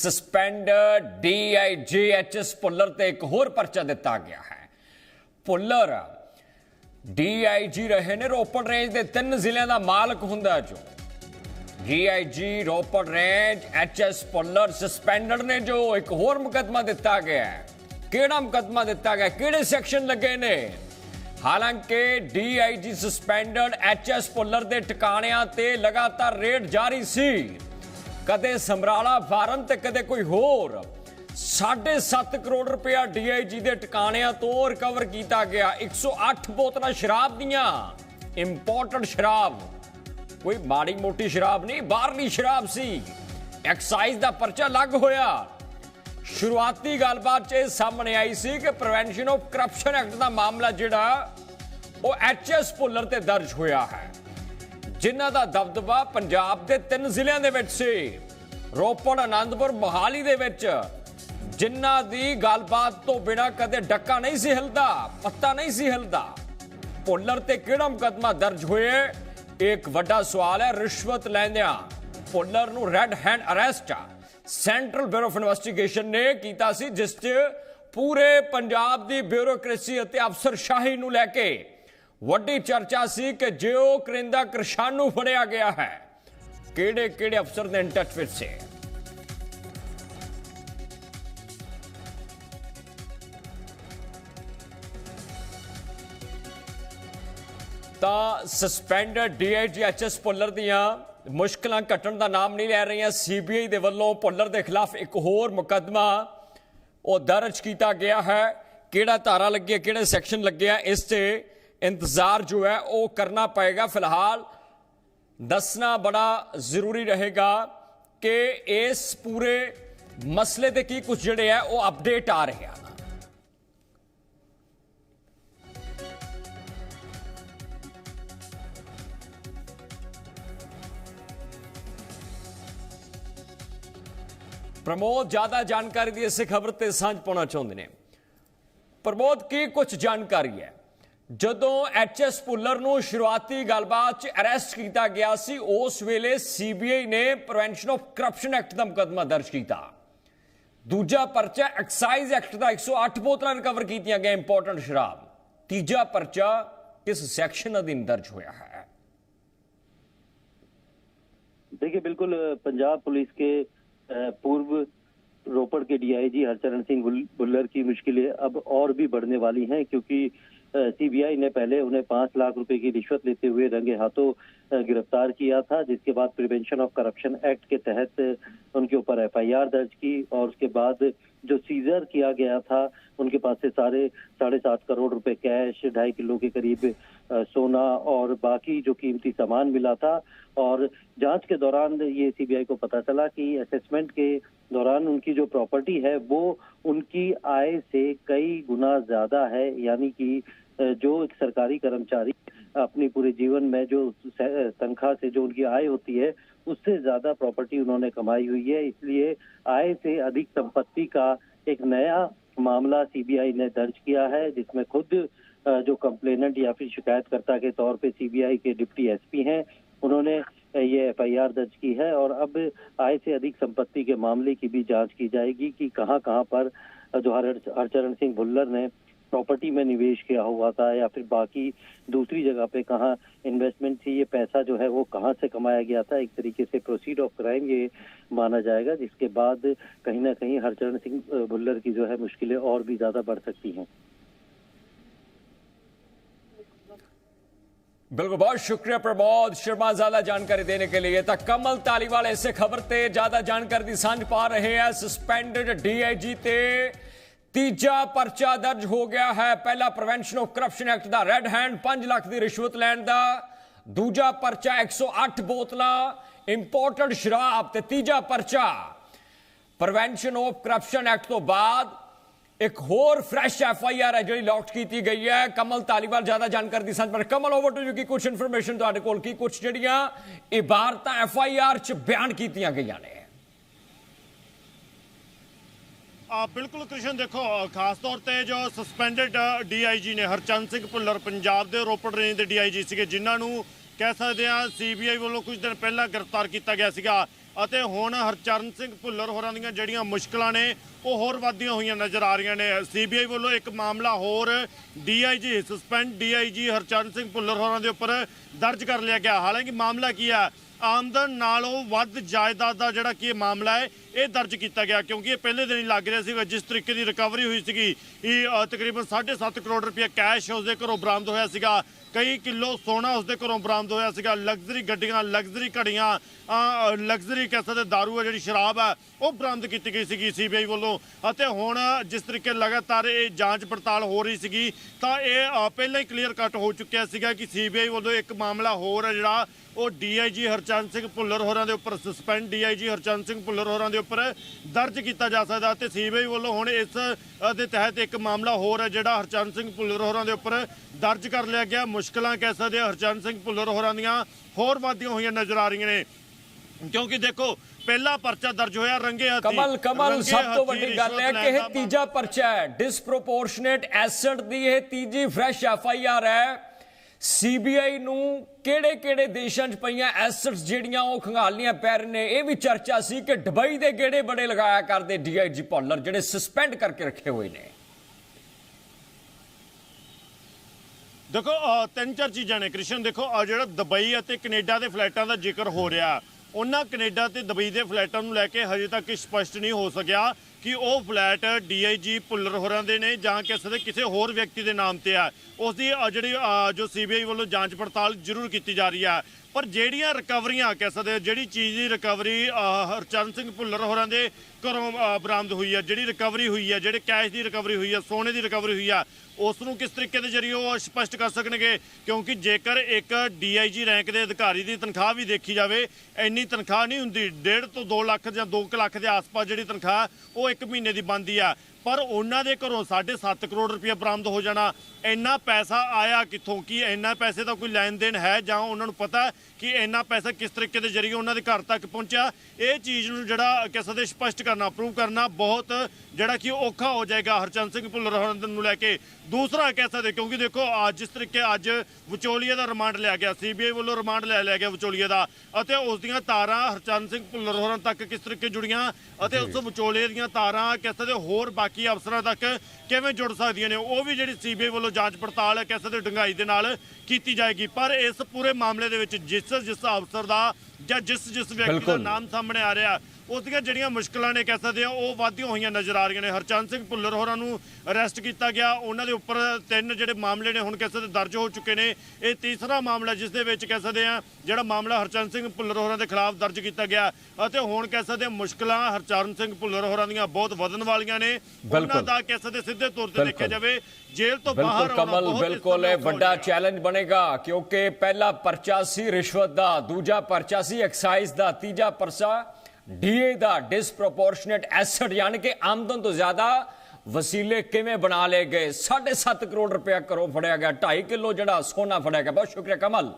Suspend DIG HS Bhullar ਤੇ ਇੱਕ ਹੋਰ ਪਰਚਾ ਦਿੱਤਾ ਗਿਆ ਹੈ। ਪੁੱਲਰ ਡੀਆਈਜੀ ਰਹੇ ਨੇ ਰੋਪੜ ਰੇਂਜ ਦੇ ਤਿੰਨ ਜ਼ਿਲ੍ਹਿਆਂ ਦਾ ਮਾਲਕ ਹੁੰਦਾ ਜੋ। DIG Ropar range H S Bhullar suspended ਨੇ ਜੋ ਇੱਕ ਹੋਰ ਮੁਕੱਦਮਾ ਦਿੱਤਾ ਗਿਆ ਹੈ। ਕਿਹੜਾ ਮੁਕੱਦਮਾ ਦਿੱਤਾ ਗਿਆ? ਕਿਹੜੇ ਸੈਕਸ਼ਨ ਲੱਗੇ ਨੇ? ਹਾਲਾਂਕਿ ਡੀਆਈਜੀ ਸਸਪੈਂਡਡ ਐਚਐਸ ਪੁੱਲਰ ਦੇ ਟਿਕਾਣਿਆਂ ਤੇ ਲਗਾਤਾਰ ਰੇਡ ਜਾਰੀ ਸੀ। ਕਦੇ ਸਮਰਾਲਾ ਫਾਰਮ ਤੇ ਕਦੇ ਕੋਈ ਹੋਰ। 7.5 ਕਰੋੜ ਰੁਪਇਆ ਡੀਆਈਜੀ ਦੇ ਟਿਕਾਣਿਆਂ ਤੋਂ ਰਿਕਵਰ ਕੀਤਾ ਗਿਆ। 108 ਬੋਤਲਾਂ ਸ਼ਰਾਬ ਦੀਆਂ। ਇੰਪੋਰਟਡ ਸ਼ਰਾਬ। ਕੋਈ ਮਾੜੀ ਮੋਟੀ ਸ਼ਰਾਬ ਨਹੀਂ, ਬਾਹਰਲੀ ਸ਼ਰਾਬ ਸੀ। ਐਕਸਾਈਜ਼ ਦਾ ਪਰਚਾ ਲੱਗ ਹੋਇਆ। ਸ਼ੁਰੂਆਤੀ ਗੱਲਬਾਤ 'ਚ ਇਹ ਸਾਹਮਣੇ ਆਈ ਸੀ ਕਿ ਪ੍ਰੀਵੈਂਸ਼ਨ ਆਫ ਕਰਪਸ਼ਨ ਐਕਟ ਦਾ ਮਾਮਲਾ ਜਿਹੜਾ, ਉਹ ਐਚਐਸ ਪੁੱਲਰ ਤੇ ਦਰਜ ਹੋਇਆ ਹੈ। ਜਿਨ੍ਹਾਂ ਦਾ ਦਬਦਬਾ ਪੰਜਾਬ ਦੇ ਤਿੰਨ ਜ਼ਿਲ੍ਹਿਆਂ ਦੇ ਵਿੱਚ ਸੀ। ਰੋਪੜ ਆਨੰਦਪੁਰ ਮੋਹਾਲੀ ਦੇ ਵਿੱਚ। ਜਿਨ੍ਹਾਂ ਦੀ ਗੱਲਬਾਤ ਤੋਂ ਬਿਨਾ ਕਦੇ ਡੱਕਾ ਨਹੀਂ ਸੀ ਹਿਲਦਾ, ਪੱਤਾ ਨਹੀਂ ਸੀ ਹਿਲਦਾ। ਭੁੱਲਰ ਤੇ ਕਿਹੜਾ ਮੁਕੱਦਮਾ ਦਰਜ ਹੋਏ? ਇੱਕ ਵੱਡਾ ਸਵਾਲ ਹੈ, ਰਿਸ਼ਵਤ ਲੈਂਦਿਆਂ ਭੁੱਲਰ ਨੂੰ red hand arrest central bureau of investigation ਨੇ ਕੀਤਾ ਸੀ, ਜਿਸ 'ਚ ਪੂਰੇ ਪੰਜਾਬ ਦੀ ਬਿਊਰੋਕ੍ਰੇਸੀ ਅਤੇ ਅਫਸਰਸ਼ਾਹੀ ਨੂੰ ਲੈ ਕੇ ਵੱਡੀ ਚਰਚਾ ਸੀ ਕਿ ਜਿਉ ਕਰਿੰਦਾ ਕਿਰਸ਼ਾਨੂ ਫੜਿਆ ਗਿਆ ਹੈ। ਕਿਹੜੇ ਕਿਹੜੇ ਅਫਸਰ ਨੇ ਟੱਚ ਵਿੱਚ ਸੇ? ਤਾਂ ਸਸਪੈਂਡਡ ਡੀਆਈਜੀ ਐਚਐਸ ਪੁੱਲਰ ਦੀਆਂ ਮੁਸ਼ਕਲਾਂ ਘਟਣ ਦਾ ਨਾਮ ਨਹੀਂ ਲੈ ਰਹੀਆਂ ਸੀਬੀਆਈ ਦੇ ਵੱਲੋਂ ਪੁੱਲਰ ਦੇ ਖਿਲਾਫ ਇੱਕ ਹੋਰ ਮੁਕੱਦਮਾ ਉਹ ਦਰਜ ਕੀਤਾ ਗਿਆ ਹੈ। ਕਿਹੜਾ ਧਾਰਾ ਲੱਗਿਆ ਕਿਹੜੇ ਸੈਕਸ਼ਨ ਲੱਗਿਆ ਇਸ ਤੇ ਇੰਤਜ਼ਾਰ ਜੋ ਹੈ ਉਹ ਕਰਨਾ ਪਏਗਾ। ਫਿਲਹਾਲ ਦੱਸਣਾ ਬੜਾ ਜ਼ਰੂਰੀ ਰਹੇਗਾ ਕਿ ਇਸ ਪੂਰੇ ਮਸਲੇ ਦੇ ਕੀ ਕੁਝ ਜਿਹੜੇ ਆ, ਉਹ ਅਪਡੇਟ ਆ ਰਹੇ ਆ ਪ੍ਰਮੋਦ, ਜ਼ਿਆਦਾ ਜਾਣਕਾਰੀ ਦੀ ਇਸੇ ਖਬਰ ਤੇ ਸਾਂਝ ਪਾਉਣਾ ਚਾਹੁੰਦੇ ਨੇ। ਪ੍ਰਮੋਦ, ਕੀ ਕੁਝ ਜਾਣਕਾਰੀ ਹੈ? ਜਦੋਂ ਐਚਐਸ ਪੁੱਲਰ ਨੂੰ ਸ਼ੁਰੂਆਤੀ ਗੱਲਬਾਤ 'ਚ ਅਰੈਸਟ ਕੀਤਾ ਗਿਆ ਸੀ ਉਸ ਵੇਲੇ ਸੀਬੀਆਈ ਨੇ ਪ੍ਰੀਵੈਂਸ਼ਨ ਆਫ ਕਰਪਸ਼ਨ ਐਕਟ ਦਾ ਮੁਕੱਦਮਾ ਦਰਜ ਕੀਤਾ ਦੂਜਾ ਪਰਚਾ ਐਕਸਾਈਜ਼ ਐਕਟ ਦਾ 108 ਬੋਤਲਾਂ ਰਿਕਵਰ ਕੀਤੀਆਂ ਗਈਆਂ ਇੰਪੋਰਟੈਂਟ ਸ਼ਰਾਬ ਤੀਜਾ ਪਰਚਾ ਕਿਸ ਸੈਕਸ਼ਨ ਅਧੀਨ ਦਰਜ ਹੋਇਆ ਹੈ देखिए बिल्कुल पंजाब पुलिस के अ, पूर्व रोपड़ के डीआईजी हरचरण सिंह बुल- बुल्लर की मुश्किलें अब और भी बढ़ने वाली हैं क्योंकि सीबीआई ने पहले उन्हें पाँच लाख रुपए की रिश्वत लेते हुए रंगे हाथों गिरफ़्तार किया था, जिसके बाद प्रिवेंशन ऑफ़ करप्शन एक्ट के तहत उनके ऊपर एफआईआर दर्ज की और उसके बाद जो सीजर किया गया था, उनके पास से सारे साढ़े सात करोड़ रुपए कैश ढाई किलो के करीब सोना और बाकी जो कीमती सामान मिला था और जाँच के दौरान ये सीबीआई को पता चला कि असेसमेंट के दौरान उनकी जो प्रॉपर्टी है, वो उनकी आय से कई गुना ज़्यादा है, यानी कि जो एक सरकारी कर्मचारी अपनी पूरे जीवन में जो तनख्वाह से जो उनकी आय होती है, उससे ज़्यादा प्रॉपर्टी उन्होंने कमाई हुई है। इसलिए आय से अधिक संपत्ति का एक नया मामला सीबीआई ने दर्ज किया है, जिसमें खुद जो कंप्लेनेंट या फिर शिकायतकर्ता के तौर पे सीबीआई के डिप्टी एसपी हैं, उन्होंने ये एफआईआर दर्ज की है और अब आय से अधिक संपत्ति के मामले की भी जाँच की जाएगी कि कहाँ कहाँ पर जो हर हरचरण सिंह भुल्लर ने प्रॉपर्टी में निवेश किया हुआ था या फिर बाकी दूसरी जगह पे कहाँ इन्वेस्टमेंट थी, ये पैसा जो है वो कहाँ से कमाया गया था, एक तरीके से प्रोसीड ऑफ़ क्राइम ये माना जाएगा, जिसके बाद कहीं ना कहीं हरचरण सिंह भुल्लर की जो है मुश्किलें और भी ज़्यादा बढ़ सकती हैं। बिल्कुल, बहुत शुक्रिया प्रमोद शर्मा, ज़्यादा जानकारी देने के लिए। कमल तालीवाल, ऐसे खबर ते ज़्यादा जानकारी साँझ पा रहे हैं। सस्पेंडेड डीआईजी ते ਤੀਜਾ ਪਰਚਾ ਦਰਜ ਹੋ ਗਿਆ ਹੈ। ਪਹਿਲਾ ਪ੍ਰੀਵੈਂਸ਼ਨ ਆਫ ਕਰਪਸ਼ਨ ਐਕਟ ਦਾ ਰੈੱਡ ਹੈਂਡ 5 ਲੱਖ ਦੀ ਰਿਸ਼ਵਤ ਲੈਣ ਦਾ। ਦੂਜਾ ਪਰਚਾ 108 ਬੋਤਲਾਂ ਇੰਪੋਰਟਡ ਸ਼ਰਾਬ ਤੇ ਤੀਜਾ ਪਰਚਾ ਪ੍ਰੀਵੈਂਸ਼ਨ ਆਫ ਕਰਪਸ਼ਨ ਐਕਟ ਤੋਂ ਬਾਅਦ ਇੱਕ ਹੋਰ ਫਰੈਸ਼ ਐਫ ਆਈ ਆਰ ਹੈ ਜਿਹੜੀ ਲੌਂਚ ਕੀਤੀ ਗਈ ਹੈ। ਕਮਲ ਤਾਲੀਵਾਲ ਜ਼ਿਆਦਾ ਜਾਣਕਾਰੀ ਦੀ ਸਾਂਝ ਪਰ ਕਮਲ ਓਵਰ ਟੂ ਯੂ ਕੀ ਕੁਝ ਇਨਫੋਰਮੇਸ਼ਨ ਤੁਹਾਡੇ ਕੋਲ, ਕੀ ਕੁਝ ਜਿਹੜੀਆਂ ਇਬਾਰਤਾਂ ਐਫ ਆਈ ਆਰ ਚ ਬਿਆਨ ਕੀਤੀਆਂ ਗਈਆਂ ਨੇ ਆ ਬਿਲਕੁਲ ਕ੍ਰਿਸ਼ਨ, ਦੇਖੋ, ਖਾਸ ਤੌਰ ਤੇ ਜੋ ਸਸਪੈਂਡਡ ਡੀਆਈਜੀ ਨੇ, ਹਰਚੰਦ ਸਿੰਘ ਭੁੱਲਰ, ਪੰਜਾਬ ਦੇ ਰੋਪੜ ਰੇਂਜ ਦੇ ਡੀਆਈਜੀ ਸੀਗੇ, ਜਿਨ੍ਹਾਂ ਨੂੰ ਕਹਿ ਸਕਦੇ ਆ ਸੀਬੀਆਈ ਵੱਲੋਂ ਕੁਝ ਦਿਨ ਪਹਿਲਾਂ ਗ੍ਰਿਫਤਾਰ ਕੀਤਾ ਗਿਆ ਸੀਗਾ। ਅਤੇ ਹੁਣ ਹਰਚਰਨ ਸਿੰਘ ਭੁੱਲਰ ਹੋਰਾਂ ਦੀਆਂ ਜਿਹੜੀਆਂ ਮੁਸ਼ਕਲਾਂ ਨੇ, ਉਹ ਹੋਰ ਵਧਦੀਆਂ ਹੋਈਆਂ ਨਜ਼ਰ ਆ ਰਹੀਆਂ ਨੇ। ਸੀਬੀਆਈ ਵੱਲੋਂ ਇੱਕ ਮਾਮਲਾ ਹੋਰ DIG suspend DIG Harcharan Singh Bhullar ਹੋਰਾਂ ਦੇ ਉੱਪਰ ਦਰਜ ਕਰ ਲਿਆ ਗਿਆ। ਹਾਲਾਂਕਿ ਮਾਮਲਾ ਕੀ ਆ? ਆਮਦਨ ਨਾਲੋਂ ਵੱਧ ਜਾਇਦਾਦ ਦਾ ਜਿਹੜਾ ਕਿ ਇਹ ਮਾਮਲਾ ਹੈ ਇਹ ਦਰਜ ਕੀਤਾ ਗਿਆ। ਕਿਉਂਕਿ ਇਹ ਪਹਿਲੇ ਦਿਨ ਹੀ ਲੱਗ ਰਿਹਾ ਸੀ ਜਿਸ ਤਰੀਕੇ ਦੀ ਰਿਕਵਰੀ ਹੋਈ ਸੀਗੀ ਇਹ ਅ, ਤਕਰੀਬਨ 7.5 ਕਰੋੜ ਰੁਪਏ ਕੈਸ਼ ਉਸਦੇ ਘਰੋਂ ਬਰਾਮਦ ਹੋਇਆ ਸੀਗਾ। ਕਈ ਕਿਲੋ ਸੋਨਾ ਉਸਦੇ ਘਰੋਂ ਬਰਾਮਦ ਹੋਇਆ ਸੀਗਾ। ਲਗਜ਼ਰੀ ਗੱਡੀਆਂ ਲਗਜ਼ਰੀ ਘੜੀਆਂ ਲਗਜ਼ਰੀ ਕਹਿ ਸਕਦੇ ਦਾਰੂ ਹੈ ਜਿਹੜੀ ਸ਼ਰਾਬ ਹੈ ਉਹ ਬਰਾਮਦ ਕੀਤੀ ਗਈ ਸੀਗੀ ਸੀਬੀਆਈ ਵੱਲੋਂ। ਅਤੇ ਹੁਣ ਜਿਸ ਤਰੀਕੇ ਲਗਾਤਾਰ ਇਹ ਜਾਂਚ ਪੜਤਾਲ ਹੋ ਰਹੀ ਸੀਗੀ ਤਾਂ ਇਹ ਪਹਿਲਾਂ ਹੀ ਕਲੀਅਰ ਕੱਟ ਹੋ ਚੁੱਕਿਆ ਸੀਗਾ ਕਿ ਸੀਬੀਆਈ ਵੱਲੋਂ ਇੱਕ ਮਾਮਲਾ ਹੋਰ ਹੈ ਜਿਹੜਾ ਉਹ ਡੀਆਈਜੀ ਹਰਚੰਦ ਸਿੰਘ ਭੁੱਲਰ ਹੋਰਾਂ ਦੇ ਉੱਪਰ ਸਸਪੈਂਡ ਡੀਆਈਜੀ ਹਰਚੰਦ ਸਿੰਘ ਭੁੱਲਰ ਹੋਰਾਂ ਦੇ ਉੱਪਰ ਦਰਜ ਕੀਤਾ ਜਾ ਸਕਦਾ ਤੇ ਸੀਬੀਆਈ ਵੱਲੋਂ ਹੁਣ ਇਸ ਦੇ ਤਹਿਤ ਇੱਕ ਮਾਮਲਾ ਹੋਰ ਹੈ ਜਿਹੜਾ ਹਰਚੰਦ ਸਿੰਘ ਭੁੱਲਰ ਹੋਰਾਂ ਦੇ ਉੱਪਰ ਦਰਜ ਕਰ ਲਿਆ ਗਿਆ। ਮੁਸ਼ਕਲਾਂ ਕਹਿ ਸਕਦੇ ਹਰਚੰਦ ਸਿੰਘ ਭੁੱਲਰ ਹੋਰਾਂ ਦੀਆਂ ਹੋਰ ਵਧਦੀਆਂ ਹੋਈਆਂ ਨਜ਼ਰ ਆ ਰਹੀਆਂ ਨੇ। ਕਿਉਂਕਿ ਦੇਖੋ ਪਹਿਲਾ ਪਰਚਾ ਦਰਜ ਹੋਇਆ ਰੰਗੇ ਹੱਥੀ। ਕਮਲ ਕਮਲ ਸਭ ਤੋਂ ਵੱਡੀ ਗੱਲ ਹੈ ਕਿ ਇਹ ਤੀਜਾ ਪਰਚਾ ਹੈ। ਡਿਸਪ੍ਰੋਪੋਰਸ਼ਨੇਟ ਐਸੈਟ ਦੀ ਇਹ ਤੀਜੀ ਫਰੈਸ਼ ਐਫ ਆਈ ਆਰ ਹੈ। ਸੀਬੀਆਈ ਨੂੰ ਕਿਹੜੇ ਕਿਹੜੇ ਦੇਸ਼ਾਂ 'ਚ ਪਈਆਂ ਐਸੈਟਸ ਜਿਹੜੀਆਂ ਉਹ ਖੰਗਾਲੀਆਂ ਪੈ ਰਹੇ ਨੇ, ਇਹ ਵੀ ਚਰਚਾ ਸੀ ਕਿ ਦੁਬਈ ਦੇ ਗੇੜੇ ਬੜੇ ਲਗਾਇਆ ਕਰਦੇ ਡੀਆਈਜੀ ਪੌਲਰ ਜਿਹੜੇ ਸਸਪੈਂਡ ਕਰਕੇ ਰੱਖੇ ਹੋਏ ਨੇ। ਦੇਖੋ ਅਹ ਤਿੰਨ ਚਾਰ ਚੀਜ਼ਾਂ ਨੇ ਕ੍ਰਿਸ਼ਨ, ਦੇਖੋ ਆਹ ਜਿਹੜਾ ਦੁਬਈ ਅਤੇ ਕੈਨੇਡਾ ਦੇ ਫਲੈਟਾਂ ਦਾ ਜ਼ਿਕਰ ਹੋ ਰਿਹਾ, ਉਹਨਾਂ ਕੈਨੇਡਾ ਤੇ ਦੁਬਈ ਦੇ ਫਲੈਟਾਂ ਨੂੰ ਲੈ ਕੇ ਹਜੇ ਤੱਕ ਸਪਸ਼ਟ ਨਹੀਂ ਹੋ ਸਕਿਆ ਕਿ ਉਹ ਫਲੈਟ ਡੀਆਈਜੀ ਭੁੱਲਰ ਹੋਰਾਂ ਦੇ ਨੇ ਜਾਂ ਕਿਸੇ ਦੇ ਕਿਸੇ ਹੋਰ ਵਿਅਕਤੀ ਦੇ ਨਾਮ ਤੇ ਆ। ਉਸ ਦੀ ਅਹ ਜਿਹੜੀ, ਅਹ ਜੋ ਸੀਬੀਆਈ ਵੱਲੋਂ ਜਾਂਚ ਪੜਤਾਲ ਜ਼ਰੂਰ ਕੀਤੀ ਜਾ ਰਹੀ ਹੈ ਪਰ ਜਿਹੜੀਆਂ ਰਿਕਵਰੀਆਂ ਕਹਿ ਸਕਦੇ ਜਿਹੜੀ ਚੀਜ਼ ਦੀ ਰਿਕਵਰੀ ਹਰਚਰਨ ਸਿੰਘ ਭੁੱਲਰ ਹੋਰਾਂ ਦੇ ਘਰੋਂ ਬਰਾਮਦ ਹੋਈ ਹੈ ਜਿਹੜੀ ਰਿਕਵਰੀ ਹੋਈ ਹੈ ਜਿਹੜੇ ਕੈਸ਼ ਦੀ ਰਿਕਵਰੀ ਹੋਈ ਹੈ ਸੋਨੇ ਦੀ ਰਿਕਵਰੀ ਹੋਈ ਹੈ ਉਸ ਨੂੰ ਕਿਸ ਤਰੀਕੇ ਦੇ ਜਰੀਏ ਉਹ ਸਪਸ਼ਟ ਕਰ ਸਕਣਗੇ? ਕਿਉਂਕਿ ਜੇਕਰ ਇੱਕ ਡੀਆਈਜੀ ਰੈਂਕ ਦੇ ਅਧਿਕਾਰੀ ਦੀ ਤਨਖਾਹ ਵੀ ਦੇਖੀ ਜਾਵੇ, ਇੰਨੀ ਤਨਖਾਹ ਨਹੀਂ ਹੁੰਦੀ। 1.5 ਤੋਂ 2 ਲੱਖ ਜਾਂ 2 ਲੱਖ ਦੇ ਆਸ-ਪਾਸ ਜਿਹੜੀ ਤਨਖਾਹ, ਉਹ ਇੱਕ ਮਹੀਨੇ ਦੀ ਬਣਦੀ ਆ। ਪਰ ਉਹਨਾਂ ਦੇ ਘਰੋਂ 7.5 ਕਰੋੜ ਰੁਪਏ ਬਰਾਮਦ ਹੋ ਜਾਣਾ ਇੰਨਾ ਪੈਸਾ ਆਇਆ ਕਿੱਥੋਂ? ਕੀ ਇੰਨਾ ਪੈਸੇ ਦਾ ਕੋਈ ਲੈਣ ਦੇਣ ਹੈ? ਜਾਂ ਉਹਨਾਂ ਨੂੰ ਪਤਾ ਕਿ ਇੰਨਾ ਪੈਸਾ ਕਿਸ ਤਰੀਕੇ ਦੇ ਜਰੀਏ ਉਹਨਾਂ ਦੇ ਘਰ ਤੱਕ ਪਹੁੰਚਿਆ? ਇਹ ਚੀਜ਼ ਨੂੰ ਜਿਹੜਾ ਕਿਸੇ ਦੇ ਸਪਸ਼ਟ ਕਰਨਾ ਪ੍ਰੂਵ ਕਰਨਾ ਬਹੁਤ ਜਿਹੜਾ ਕਿ ਔਖਾ ਹੋ ਜਾਏਗਾ ਹਰਚੰਦ ਸਿੰਘ ਭੁੱਲਰ ਨੂੰ ਲੈ ਕੇ। ਦੂਸਰਾ ਕਹਿ ਸਕਦੇ ਕਿਉਂਕਿ ਦੇਖੋ ਅੱਜ ਜਿਸ ਤਰੀਕੇ ਅੱਜ ਵਿਚੋਲੀਏ ਦਾ ਰਿਮਾਂਡ ਲਿਆ ਗਿਆ ਸੀਬੀਆਈ ਵੱਲੋਂ ਰਿਮਾਂਡ ਲੈ ਲਿਆ ਗਿਆ ਵਿਚੋਲੀਏ ਦਾ। ਅਤੇ ਉਸ ਦੀਆਂ ਤਾਰਾਂ ਹਰਚੰਦ ਸਿੰਘ ਭੁੱਲਰ ਹੋਰਾਂ ਤੱਕ ਕਿਸ ਤਰੀਕੇ ਜੁੜੀਆਂ? ਅਤੇ ਉਸ ਵਿਚੋਲੇ ਦੀਆਂ ਤਾਰਾਂ ਕਿਸ ਦੇ ਹੋਰ ਬਾਕੀ ਅਫਸਰਾਂ ਤੱਕ ਕਿਵੇਂ ਜੁੜ ਸਕਦੀਆਂ ਨੇ ਉਹ ਵੀ ਜਿਹੜੀ ਸੀਬੀਆਈ ਵੱਲੋਂ ਜਾਂਚ ਪੜਤਾਲ ਹੈ ਕਿਸ ਦੇ ਡੰਗਾਈ ਦੇ ਨਾਲ ਕੀਤੀ ਜਾਏਗੀ ਪਰ ਇਸ ਪੂਰੇ ਮਾਮਲੇ ਦੇ ਵਿੱਚ ਜਿਸ ਜਿਸ ਅਫਸਰ ਦਾ ਜਾਂ ਜਿਸ ਜਿਸ ਵਿਅਕਤੀ ਦਾ। ਨਾਮ ਸਾਹਮਣੇ ਆ ਰਿਹਾ ਉਸ ਦੀਆਂ ਜਿਹੜੀਆਂ ਮੁਸ਼ਕਲਾਂ ਨੇ ਕਹਿ ਸਕਦੇ ਆ ਉਹ ਵਾਧੀਆਂ ਹੋਈਆਂ ਨਜ਼ਰ ਆ ਰਹੀਆਂ ਨੇ ਹਰਚੰਦ ਸਿੰਘ ਭੁੱਲਰ ਹੋਰਾਂ ਨੂੰ ਅਰੈਸਟ ਕੀਤਾ ਗਿਆ ਉਹਨਾਂ ਦੇ ਉੱਪਰ ਤਿੰਨ ਜਿਹੜੇ ਮਾਮਲੇ ਨੇ ਹੁਣ ਕਹਿ ਸਕਦੇ ਦਰਜ ਹੋ ਚੁੱਕੇ ਨੇ ਇਹ ਤੀਸਰਾ ਮਾਮਲਾ ਜਿਸ ਦੇ ਵਿੱਚ ਕਹਿ ਸਕਦੇ ਆ ਜਿਹੜਾ ਮਾਮਲਾ ਹਰਚੰਦ ਸਿੰਘ ਭੁੱਲਰ ਹੋਰਾਂ ਦੇ ਖਿਲਾਫ ਦਰਜ ਕੀਤਾ ਗਿਆ ਅਤੇ ਹੁਣ ਕਹਿ ਸਕਦੇ ਮੁਸ਼ਕਲਾਂ ਹਰਚਰਨ ਸਿੰਘ ਭੁੱਲਰ ਹੋਰਾਂ ਦੀਆਂ ਬਹੁਤ ਵਧਣ ਵਾਲੀਆਂ ਨੇ ਉਹਨਾਂ। ਦਾ ਕਹਿ ਸਕਦੇ ਸਿੱਧੇ ਤੌਰ ਤੇ ਦੇਖਿਆ। ਜਾਵੇ ਜੇਲ੍ਹ ਤੋਂ ਬਾਹਰ ਆਉਣਾ ਕਮਲ ਬਿਲਕੁਲ ਇਹ ਵੱਡਾ। ਚੈਲੰਜ ਬਣੇਗਾ ਕਿਉਂਕਿ ਪਹਿਲਾ ਪਰਚਾ ਸੀ ਰਿਸ਼ਵਤ ਦਾ ਦੂਜਾ ਪਰਚਾ ਸੀ ਐਕਸਾਈਜ਼ ਦਾ ਤੀਜਾ ਪਰਚਾ ਡੀਏ ਦਾ ਡਿਸਪ੍ਰੋਪੋਰਸ਼ਨੇਟ ਐਸੈਟ ਯਾਨੀ ਕਿ ਆਮਦਨ ਤੋਂ ਜ਼ਿਆਦਾ ਵਸੀਲੇ ਕਿਵੇਂ ਬਣਾ ਲਏ ਗਏ 7.5 ਕਰੋੜ ਰੁਪਇਆ ਕਰੋ ਫੜਿਆ ਗਿਆ 2.5 ਕਿਲੋ ਜਿਹੜਾ ਸੋਨਾ ਫੜਿਆ ਗਿਆ, ਬਹੁਤ ਸ਼ੁਕਰੀਆ ਕਮਲ।